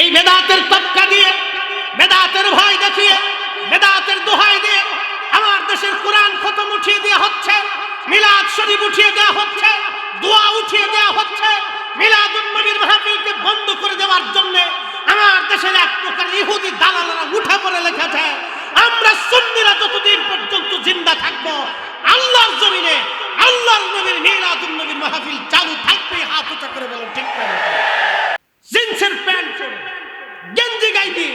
এই বেদাতের তক্কা দিয়ে বেদাতের ভয় দেখিয়ে বেদাতের দোহাই দিয়ে আমার দেশের কোরআন খতম উঠিয়ে দেওয়া হচ্ছে, মিলাদ শরীফ উঠিয়ে দেওয়া হচ্ছে, দোয়া উঠিয়ে দেওয়া হচ্ছে, মিলাদুন নবীর মাহফিলকে বন্ধ করে দেওয়ার জন্য আমার দেশের এক প্রকার ইহুদি দালালেরা উঠে পড়ে লেখেছে, আমরা সুন্নিরা যতদিন পর্যন্ত জিন্দা থাকব, আল্লাহর জমিনে, আল্লাহর নবীর মিলাদুন নবীর মাহফিল চালু থাকবে হাত উঁচা করে বলেন, ঠিক না জিন্সের প্যান্ট পরে গেঞ্জি গাইবি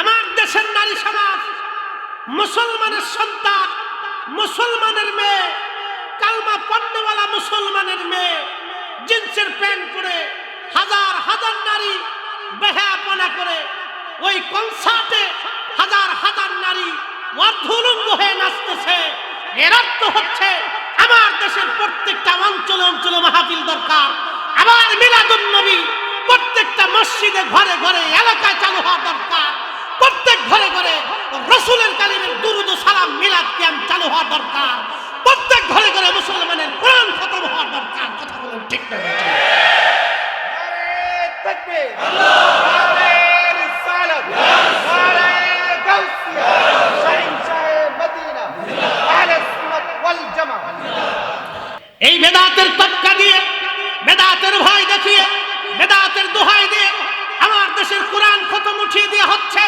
আমার দেশের নারী সমাজ মুসলমানের সন্তান, মুসলমানের মেয়ে, কালমা পণ্যওয়ালা মুসলমানের মেয়ে, জিন্সের প্যান্ট পরে হাজার হাজার নারী বেহাপনা করে ওই কনসার্টে হাজার হাজার নারী অর্ধুলঙ্গ হয়ে নাচতেছে। এর অর্থ হচ্ছে আমার দেশের প্রত্যেকটা অঞ্চলে অঞ্চলে মাহফিল দরকার। আবার মিলাদুন নবী প্রত্যেকটা মসজিদে ঘরে ঘরে এলাকায় চালু হওয়া দরকার। প্রত্যেক ঘরে ঘরে রসুলের কালিমের দুরুদ সালাম মিলাদ ক্যাম্প চালু হওয়া দরকার। প্রত্যেক ঘরে ঘরে মুসলমানের প্রাণ খতম হওয়া দরকার। কথা বলুন ঠিক না এই বেদাতের তপকা দিয়ে বেদাতের ভয় দেখিয়ে বেদাতের দোহাই দিয়ে আমার দেশের কোরআন খতম উঠিয়ে দেওয়া হচ্ছে,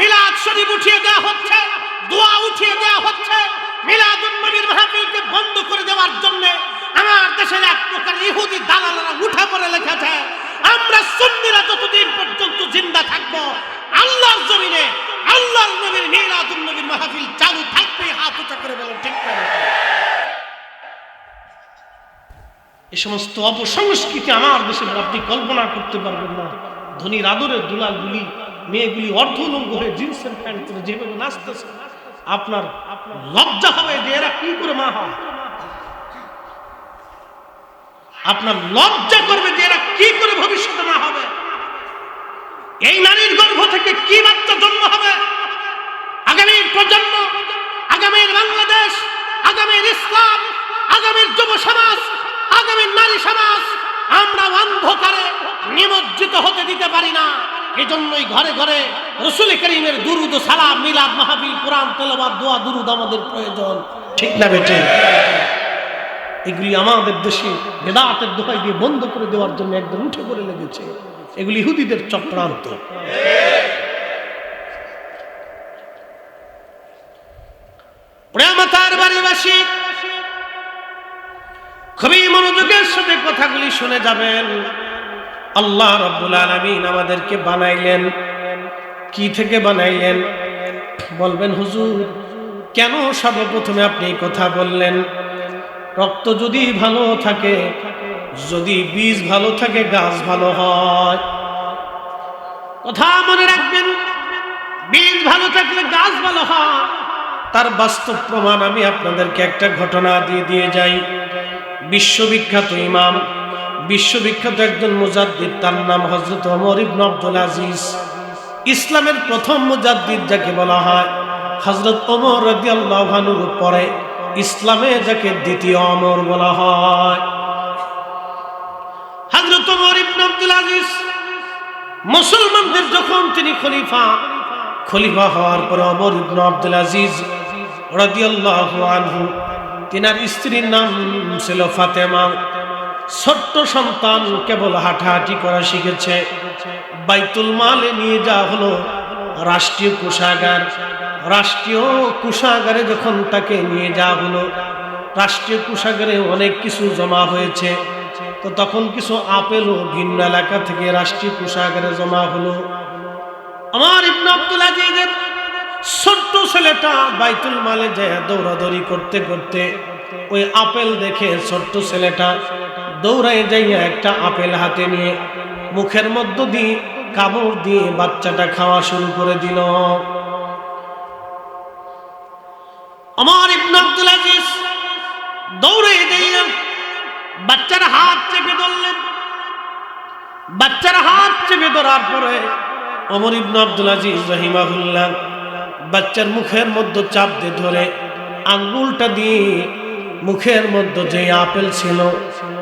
মিলাদ শরীফ উঠিয়ে দেওয়া হচ্ছে, দোয়া উঠিয়ে দেওয়া হচ্ছে, মিলাদুন নবীর মাহফিলকে বন্ধ করে দেওয়ার জন্য আমার দেশের এক প্রকার ইহুদি দালালেরা উঠে পড়ে লেখেছে, আমরা সুন্নিরা যতদিন পর্যন্ত জিন্দা থাকব, আল্লাহর জমিনে, আল্লাহর নবীর মিলাদুন নবীর মাহফিল চালু থাকবে, হাত উঁচা করে বলেন, ঠিক না এ সমস্ত অপসংস্কৃতি আমার দেশে আপনি কল্পনা করতে পারবেন না। ধনির আদরের দুলাগুলি মেয়েগুলি অর্ধলঙ্গ হয়ে জিন্সের প্যান্ট করে যেভাবে নাচতেছে, আপনার লজ্জা হবে যে এরা কি করে মা হয়? আপনার লজ্জা করবে যে এরা কি করে ভবিষ্যতে মা হবে? এই নারীর গর্ভ থেকে কি বাচ্চা জন্ম হবে? আগামীর প্রজন্ম, আগামীর বাংলাদেশ, আগামীর ইসলাম, আগামীর যুব সমাজ, আগামীর নারী সমাজ আমরা অন্ধকারে নিমজ্জিত হতে দিতে পারি না। এজন্যই ঘরে ঘরে রসুল করিমের দুরুদ সালাম, মিলাদ মাহাবিল কোরআন তেলাবাদ দোয়া, দুরুদ আমাদের প্রয়োজন। ঠিক না বেটে এগুলি আমাদের দেশে বেদাতের দোহাই দিয়ে বন্ধ করে দেওয়ার জন্য একদম উঠে পড়ে লেগেছে। এগুলি ইহুদিদের চক্রান্ত। প্রেমতার বাড়িবাসী খুবই মনোযোগের সাথে কথাগুলি শুনে যাবেন। আল্লাহ রব্বুল আলমিন আমাদেরকে বানাইলেন। কি থেকে বানাইলেন? বলবেন, হুজুর, কেন সর্বপ্রথমে আপনি কথা বললেন? রক্ত যদি ভালো থাকে, যদি বীজ ভালো থাকে, গাছ ভালো হয়। কথা মনে রাখবেন, বীজ ভালো থাকলে গাছ ভালো হয়। তার বাস্তব প্রমাণ আমি আপনাদেরকে একটা ঘটনা দিয়ে দিয়ে যাই। বিশ্ববিখ্যাত ইমাম, বিশ্ববিখ্যাত একজন মুজাদ্দিদ, তার নাম হজরত ওমর ইবন আব্দুল আজিজ। ইসলামের প্রথম মুজাদ্দিদ যাকে বলা হয় হজরত ওমর রাদিয়াল্লাহুর পরে ইসলামে যাকে দ্বিতীয় অমর বলা হয়। হজরত ওমর ইবন আব্দুল আজিজ, মুসলমানদের যখন তিনি খলিফা খলিফা হওয়ার পর অমর ইবন আব্দুল আজিজ রাদিয়াল্লাহু আনহু তিনার স্ত্রীর নাম ছিল ফাতেমা। ছোট্ট সন্তান কেবল হাঁটাহাঁটি করা শিখেছে। বাইতুল মালে নিয়ে যাওয়া হলো রাষ্ট্রীয় কোষাগার। রাষ্ট্রীয় কোষাগারে যখন তাকে নিয়ে যাওয়া হলো, রাষ্ট্রীয় কোষাগারে অনেক কিছু জমা হয়েছে। তো তখন কিছু আপেলও ভিন্ন এলাকা থেকে রাষ্ট্রীয় কোষাগারে জমা হলো। আমার ইবনে আব্দুল আজিজের ছোট্ট ছেলেটা বাইতুল মালে যায় দৌড়াদৌড়ি করতে করতে ওই আপেল দেখে ছোট্ট ছেলেটা দৌড়ায় যাইয়া একটা আপেল হাতে নিয়ে মুখের মধ্য দিয়ে কামড় দিয়ে বাচ্চাটা খাওয়া শুরু করে দিল। আমার ইবনে আব্দুল আজিজ দৌড়ে যাইয়া বাচ্চার হাত চেপে ধরলেন। বাচ্চার হাত চেপে ধরার পরে অমর ইবনু আব্দুল আজিজ রহিমাহুল্লাহ বাচ্চার মুখের মধ্যে চাপ দিয়ে ধরে, আঙ্গুলটা দিয়ে মুখের মধ্যে যে আপেল ছিল,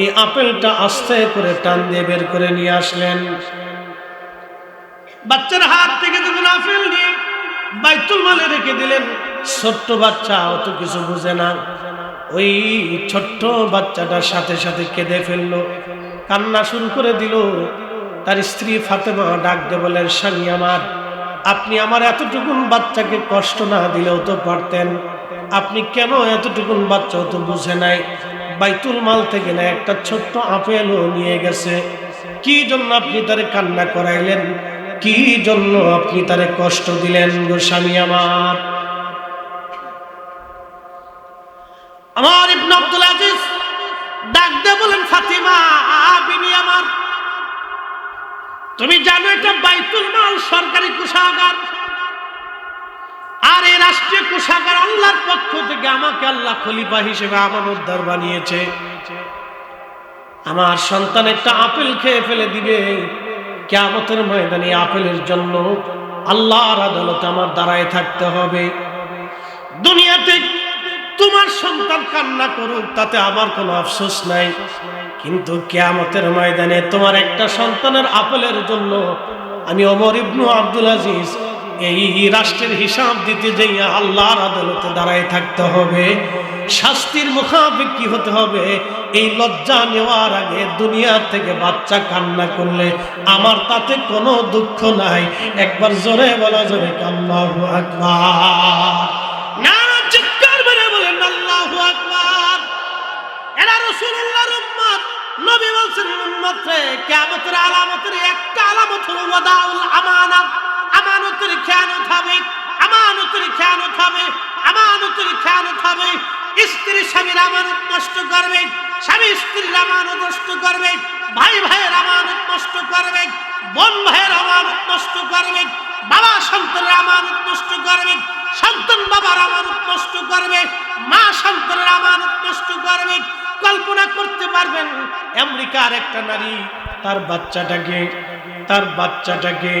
এই আপেলটা আস্তে করে টান দিয়ে বের করে নিয়ে আসলেন। বাচ্চার হাত থেকে যখন আপেল নিয়ে বাইতুল মালে রেখে দিলেন, ছোট্ট বাচ্চা অত কিছু বুঝে না। ওই ছোট্ট বাচ্চাটার সাথে সাথে কেঁদে ফেলল, কান্না শুরু করে দিল। তার স্ত্রী ফাতেমা ডাক দিয়ে বলেন স্বামী আমার আপনি আমার এতটুকুন বাচ্চাকে কষ্ট না দিলেও তো পারতেন। আপনি কেন এতটুকুন বাচ্চা তো বুঝে নাই। বাইতুল মাল থেকে না একটা ছোট্ট আপেলও নিয়ে গেছে। কি জন্য আপনি তারে কান্না করাইলেন? কি জন্য আপনি তারে কষ্ট দিলেন গো স্বামী আমার? আমার ইবনে আব্দুল আজিজ ডাক দিয়ে বলেন, ফাতিমা বিবি আমার। তুমি জানো এটা বাইতুল মাল সরকারি কোষাগার? আর এই রাষ্ট্রীয় কোষাগার আল্লাহর পক্ষ থেকে আমাকে আল্লাহ খলিফা হিসেবে আমার উদ্ধার বানিয়েছে। আমার সন্তান একটা আপেল খেয়ে ফেলে দিবে। কেমতের ময়দানে আপেলের জন্য আল্লাহর আদালতে আমার দাঁড়ায় থাকতে হবে। দুনিয়াতে তোমার সন্তান কান্না করুক, তাতে আমার কোনো আফসোস নাই। কিন্তু কেয়ামতের ময়দানে তোমার একটা সন্তানের আপেলের জন্য আমি অমর ইবনু আব্দুল আজিজ এই রাষ্ট্রের হিসাব দিতে যাই আল্লাহর আদালতে দাঁড়ায় থাকতে হবে। শাস্তির মুখাপে কি হতে হবে? এই লজ্জা নেওয়ার আগে দুনিয়া থেকে বাচ্চা কান্না করলে আমার তাতে কোনো দুঃখ নাই। একবার জোরে বলা যাবে কাল্লাহু আকবার। না চিৎকার মেরে বলেন, আল্লাহু আকবার। এরা উম্মত নবী বলছেন উম্মত রে কিয়ামতের আলামতের একটা আলামত হলো ওয়াদাউল আমানাত। আমানতের খেয়ানত হবে, আমানতের খেয়ানত হবে, আমানতের খেয়ানত হবে। স্ত্রী স্বামীর আমানত নষ্ট করবে, স্বামী স্ত্রীর আমানত নষ্ট করবে, ভাই ভাইয়ের আমানত নষ্ট করবে, বোন ভাইয়ের আমানত নষ্ট করবে, বাবা সন্তানের আমানত নষ্ট করবে, সন্তান বাবার আমানত নষ্ট করবে, মা সন্তানের আমানত নষ্ট করবে কল্পনা করতে পারবেন, আমেরিকার একটা নারী, তার বাচ্চাটাকে তার বাচ্চাটাকে,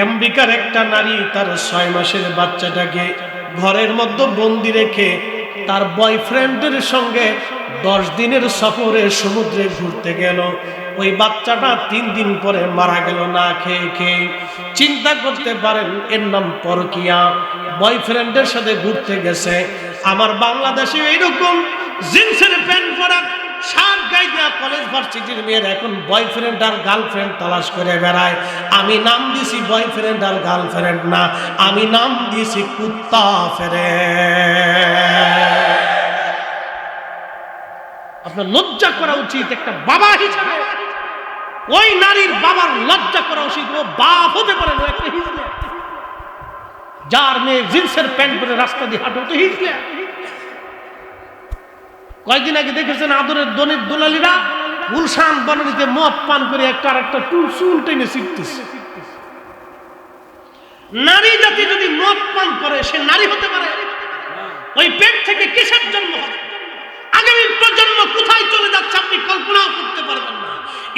আমেরিকার একটা নারী, তার ছয় মাসের বাচ্চাটাকে ঘরের মধ্যে বন্দি রেখে তার বয়ফ্রেন্ডের সঙ্গে দশ দিনের সফরে সমুদ্রে ঘুরতে গেল। ওই বাচ্চাটা তিন দিন পরে মারা গেল না খেয়ে খেয়ে। চিন্তা করতে পারেন, এর নাম পরকিয়া। বয়ফ্রেন্ডের সাথে ঘুরতে গেছে। আমার বাংলাদেশে এইরকম জিন্সের প্যান্ট পরা, শার্ট গায়ে দেওয়া কলেজ ভার্সিটির মেয়ের এখন বয়ফ্রেন্ড আর গার্লফ্রেন্ড তালাশ করে বেড়ায়। আমি নাম দিছি বয়ফ্রেন্ড আর গার্লফ্রেন্ড না, আমি নাম দিছি কুত্তা ফেরে আপনার লজ্জা করা উচিত একটা বাবা হিসাবে। ওই নারীর বাবার লজ্জা করা উচিত, ও বাপ হতে পারে না, একটা হিজলা। যার মেয়ে জিন্সের প্যান্ট পরে রাস্তা দিয়ে হাঁটো তো হিজলা। কয়েকদিন আগে দেখেছেন আদরের দনের দোলালিরা গুলশান বনানীতে মদ পান করে একটা আর একটা টুল চুল টেনে শিখতেছে নারী জাতি যদি মদ পান করে, সে নারী হতে পারে। ওই পেট থেকে কিসের জন্ম? আগামী প্রজন্ম কোথায় চলে যাচ্ছে আপনি কল্পনাও করতে পারবেন না।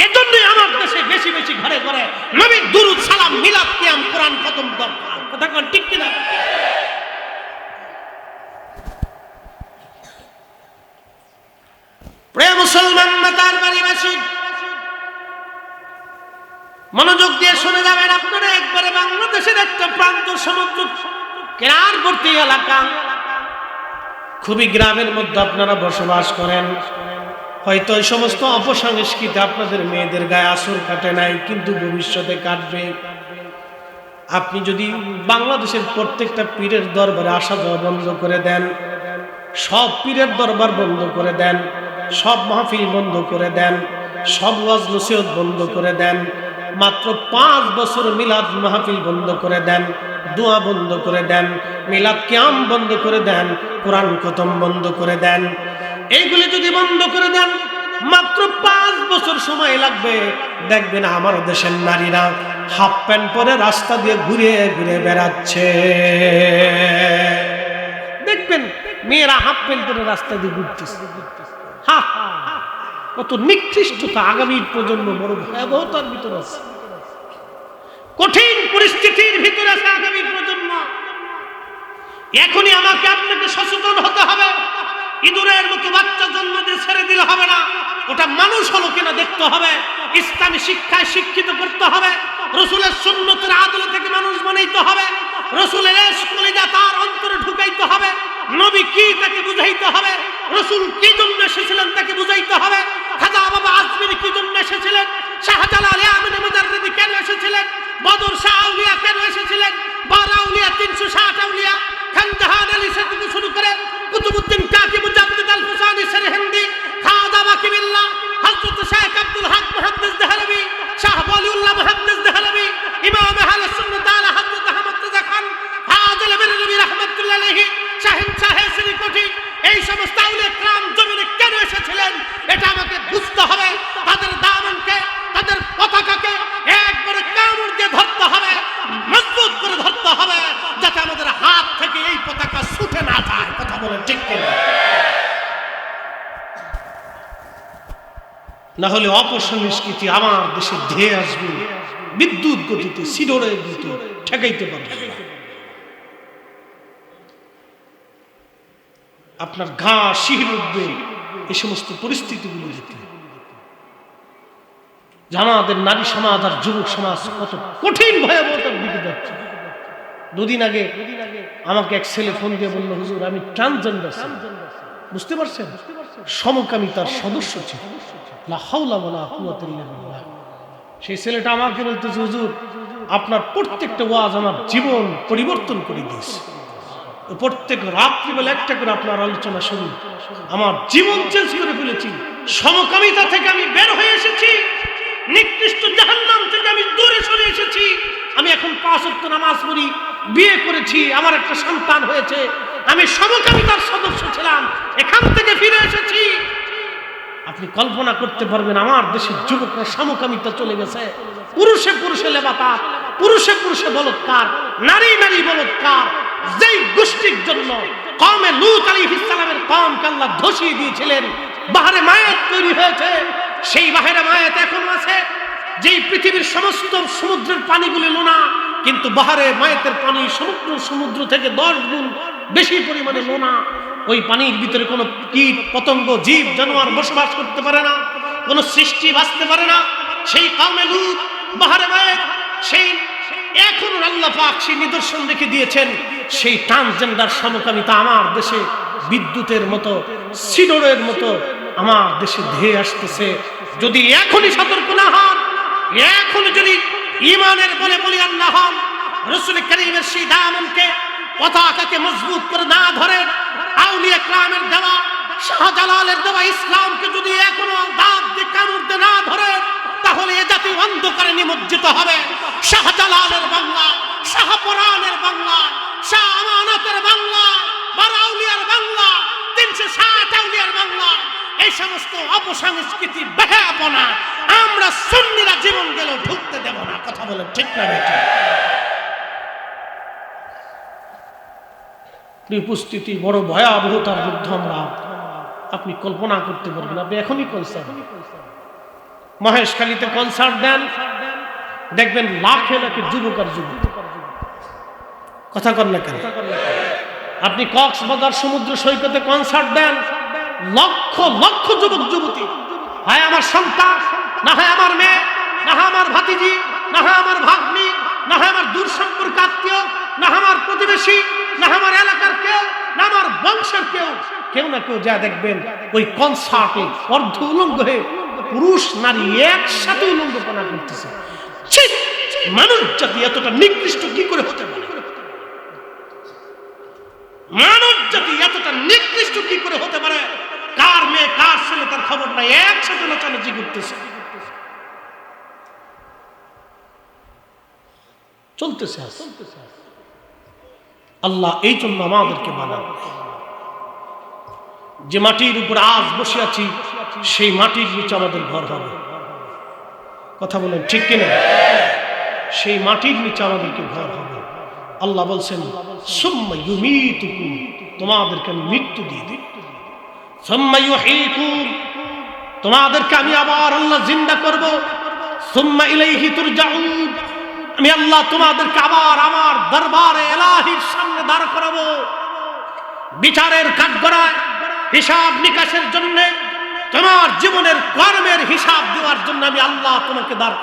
এজন্যই আমার দেশে বেশি বেশি ঘরে ঘরে নবীর দুরুদ সালাম মিলাদ কিয়াম কোরআন খতম দরকার। কথা ঠিক কিনা? প্রিয় মুসলমান মাতার বাড়িবাসী, মনোযোগ দিয়ে শুনে যাবেন আপনারা একবারে বাংলাদেশের একটা প্রান্ত সমুদ্র কেনারবর্তী এলাকা। খুবই গ্রামের মধ্যে আপনারা বসবাস করেন। হয়তো এই সমস্ত অপসংস্কৃতি আপনাদের মেয়েদের গায়ে আসর কাটে নাই, কিন্তু ভবিষ্যতে কাটবে। আপনি যদি বাংলাদেশের প্রত্যেকটা পীরের দরবারে আসা যাওয়া বন্ধ করে দেন, সব পীরের দরবার বন্ধ করে দেন সব মাহফিল বন্ধ করে দেন, সব ওয়াজ নসিহত বন্ধ করে দেন, মাত্র পাঁচ বছর মিলাদ মাহফিল বন্ধ করে দেন, দোয়া বন্ধ করে দেন, মিলাদ কিয়াম বন্ধ করে দেন, কোরআন খতম বন্ধ করে দেন। এইগুলি যদি বন্ধ করে দেন, মাত্র পাঁচ বছর সময় লাগবে। দেখবেন আমার দেশের নারীরা হাফ প্যান্ট পরে রাস্তা দিয়ে ঘুরে ঘুরে বেড়াচ্ছে। দেখবেন মেয়েরা হাফ প্যান্ট পরে রাস্তা দিয়ে ঘুরতেছে। হা হা, হা। কত নিকৃষ্টতা আগামী প্রজন্ম বড় ভয়াবহতার ভিতর আছে। কঠিন পরিস্থিতির ভিতরে আছে আগামী প্রজন্ম। এখনই আমাকে আপনাকে সচেতন হতে হবে। ইঁদুরের মতো বাচ্চা জন্ম দিয়ে ছেড়ে দিলে হবে না। ওটা মানুষ হলো কিনা দেখতে হবে। ইসলামী শিক্ষায় শিক্ষিত করতে হবে। রসুলের সুন্নতের আদলে থেকে মানুষ বানাইতে হবে। রসুলের কলিজা তার অন্তরে ঢুকাইতে হবে। নবী কি তাকে বুঝাইতে হবে? রসুল কি জন্য এসেছিলেন তাকে বুঝাইতে হবে? খাজা বাবা আজমির কি জন্য এসেছিলেন? শাহজালাল আমিন কেন এসেছিলেন? বদর শাহ আউলিয়া কেন এসেছিলেন? বারা আউলিয়া তিনশো ষাট আউলিয়া খান জাহান আলী সে শুরু করে কুতুবুদ্দিন না হলে অপসংস্কৃতি আমার দেশে ধেয়ে আসবে। বিদ্যুৎ গতিতে সিডোরের গতি ঠেকাইতে পারবে আপনার ঘা শিহির উঠবে এই সমস্ত পরিস্থিতিগুলো যেতে আমাদের নারী সমাজ আর যুবক সমাজ কত কঠিন ভয়াবহতার দিকে যাচ্ছে। দুদিন আগে আমাকে এক ছেলে ফোন দিয়ে বলল, হুজুর, আমি ট্রান্সজেন্ডার বুঝতে পারছেন? সমকামিতার সদস্য ছিল সেই ছেলেটা আমাকে বলতেছে, হুজুর, আপনার প্রত্যেকটা ওয়াজ আমার জীবন পরিবর্তন করে দিয়েছে। প্রত্যেক রাত্রিবেলা একটা করে আপনার আলোচনা শুনি আমার জীবন চেঞ্জ করে ফেলেছি। সমকামিতা থেকে আমি বের হয়ে এসেছি। নিকৃষ্ট জাহান্নাম থেকে আমি দূরে সরে এসেছি। আমি এখন পাঁচ নামাজ পড়ি, বিয়ে করেছি, আমার একটা সন্তান হয়েছে। আমি সমকামিতার সদস্য ছিলাম। এখান থেকে ফিরে এসেছি। আপনি কল্পনা করতে পারবেন, আমার দেশের যুবকরা সমকামিতা চলে গেছে। পুরুষে পুরুষে লেবাতাপ পুরুষে পুরুষে বলৎকার, নারী নারী বলৎকার, যেই গোষ্ঠীর জন্য কমে লুত আলী ইসলামের কম কাল্লা ধসিয়ে দিয়েছিলেন, বাহারে মায়ের তৈরি হয়েছে, সেই বাহারে মায়েত এখন আছে। যেই পৃথিবীর সমস্ত সমুদ্রের পানিগুলি লোনা, কিন্তু বাহারে মায়েতের পানি সমুদ্র সমুদ্র থেকে দশ গুণ বেশি পরিমাণে লোনা। ওই পানির ভিতরে কোনো কীট, পতঙ্গ, জীব, জানোয়ার বসবাস করতে পারে না, কোনো সৃষ্টি বাঁচতে পারে না। সেই কামে লুত, বাহারে মায়ের, সেই এখন আল্লাহ পাক সেই নিদর্শন রেখে দিয়েছেন। সেই ট্রান্সজেন্ডার সমকামিতা আমার দেশে বিদ্যুতের মতো, সিডোরের মতো আমার দেশে ধেয়ে আসতেছে। যদি এখনই সতর্ক না হন এখন যদি ইমানের বলে বলিয়ান না হন, রসুল করিমের সেই দামনকে পতাকাকে মজবুত করে না ধরে আউলিয়া ক্রামের দেওয়া, শাহজালালের দেওয়া ইসলামকে যদি এখনও দাঁত দিয়ে কামড় দিয়ে না ধরে, তাহলে এ জাতি অন্ধকারে নিমজ্জিত হবে। শাহজালালের বাংলা শাহপরানের বাংলা, শাহ আমানতের বাংলা বারাউলিয়ার বাংলা, তিনশো ষাট আউলিয়ার বাংলা, এই সমস্ত অপসংস্কৃতি বেহাপনা আমরা সুন্নিরা জীবন গেল ঢুকতে দেব না, কথা বলে ঠিক না বেঠিক? প্রিয় উপস্থিতি বড় ভয়াবহতার মধ্যে আমরা আপনি কল্পনা করতে পারবেন। আপনি এখনই কনসার্ট মহেশখালীতে কনসার্ট দেন। দেখবেন লাখে লাখে যুবক আর যুবক কথা কর না কেন? আপনি কক্সবাজার সমুদ্র সৈকতে কনসার্ট দেন। লক্ষ লক্ষ যুবক, যুবতী। হয় আমার সন্তান, না হয় আমার মেয়ে, না হয় আমার ভাতিজি, না হয় আমার ভাগ্নি, না হয় আমার দূর সম্পর্ক আত্মীয় না আমার প্রতিবেশী, না আমার এলাকার কেউ, না আমার বংশের কেউ। কেউ না কেউ যা দেখবেন, ওই কনসার্টে অর্ধ উলঙ্গ হয়ে পুরুষ, নারী একসাথে উলঙ্গপনা করতেছে! মানুষ জাতি এতটা নিকৃষ্ট কি করে হতে পারে? মানব জাতি এতটা নিকৃষ্ট কি করে হতে পারে? কার মেয়ে, কার ছেলে, তার খবর নাই, একসাথে নাচানাচি করতেছে। চলতেছে আজ। আল্লাহ এই জন্য আমাদেরকে বানান। যে মাটির উপর আজ বসে আছি, সেই মাটির নিচে আমাদের ঘর হবে। কথা বলেন, ঠিক কিনা? সেই মাটির নিচে আমাদেরকে ঘর হবে। আল্লাহ বলছেন তোমাদেরকে আমি মৃত্যু দিয়ে দিই। তোমাদেরকে আমি আবার আল্লাহ জিন্দা করব। সুম্মা ইলাইহি তুরজাউন আমি আল্লাহ তোমাদেরকে আবার আমার দরবারে এলাহির সামনে দাঁড় করাবো। বিচারের কাঠগড়ায়, হিসাব নিকাশের জন্য, তোমার জীবনের কর্মের হিসাব দেওয়ার জন্য আমি আল্লাহ তোমাকে দাঁড়